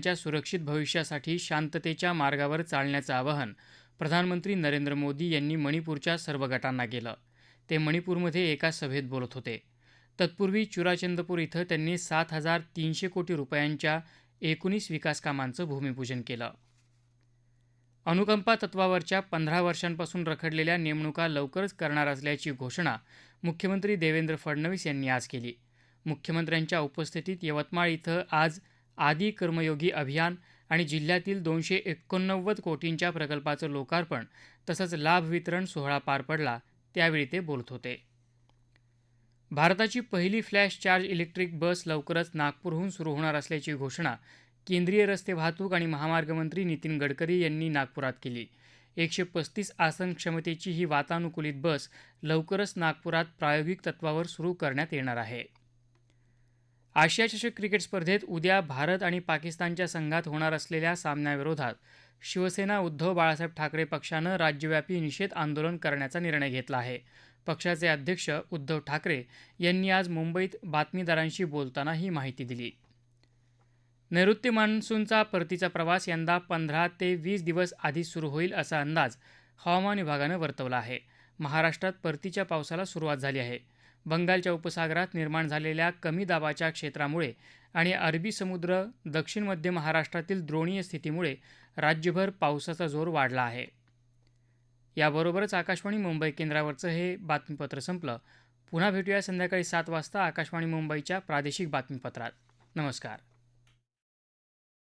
च्या सुरक्षित भविष्यासाठी शांततेच्या मार्गावर चालण्याचं आवाहन प्रधानमंत्री नरेंद्र मोदी यांनी मणिपूरच्या सर्व गटांना केलं. ते मणिपूरमध्ये एका सभेत बोलत होते. तत्पूर्वी चुराचंदपूर इथं त्यांनी सात हजार तीनशे कोटी रुपयांच्या एकोणीस विकास कामांचं भूमिपूजन केलं. अनुकंपा तत्वावरच्या पंधरा वर्षांपासून रखडलेल्या नेमणुका लवकरच करणार असल्याची घोषणा मुख्यमंत्री देवेंद्र फडणवीस यांनी आज केली. मुख्यमंत्र्यांच्या उपस्थितीत यवतमाळ इथं आज आदी कर्मयोगी अभियान आणि जिल्ह्यातील दोनशे एकोणनव्वद कोटींच्या प्रकल्पाचं लोकार्पण तसंच लाभ वितरण सोहळा पार पडला त्यावेळी ते बोलत होते. भारताची पहिली फ्लॅश चार्ज इलेक्ट्रिक बस लवकरच नागपूरहून सुरू होणार असल्याची घोषणा केंद्रीय रस्ते वाहतूक आणि महामार्ग मंत्री नितीन गडकरी यांनी नागपुरात केली. एकशे पस्तीस आसन क्षमतेची ही वातानुकूलित बस लवकरच नागपुरात प्रायोगिक तत्वावर सुरू करण्यात येणार आहे. आशिया चषक क्रिकेट स्पर्धेत उद्या भारत आणि पाकिस्तानच्या संघात होणार असलेल्या सामन्याविरोधात शिवसेना उद्धव बाळासाहेब ठाकरे पक्षानं राज्यव्यापी निषेध आंदोलन करण्याचा निर्णय घेतला आहे. पक्षाचे अध्यक्ष उद्धव ठाकरे यांनी आज मुंबईत बातमीदारांशी बोलताना ही माहिती दिली. नैऋत्य मान्सूनचा परतीचा प्रवास यंदा पंधरा ते वीस दिवस आधी सुरू होईल असा अंदाज हवामान विभागानं वर्तवला आहे. महाराष्ट्रात परतीच्या पावसाला सुरुवात झाली आहे. बंगालच्या उपसागरात निर्माण झालेल्या कमी दाबाच्या क्षेत्रामुळे आणि अरबी समुद्र दक्षिण मध्य महाराष्ट्रातील द्रोणीय स्थितीमुळे राज्यभर पावसाचा जोर वाढला आहे. याबरोबरच आकाशवाणी मुंबई केंद्रावरचं हे बातमीपत्र संपलं. पुन्हा भेटूया संध्याकाळी सात वाजता आकाशवाणी मुंबईच्या प्रादेशिक बातमीपत्रात. नमस्कार.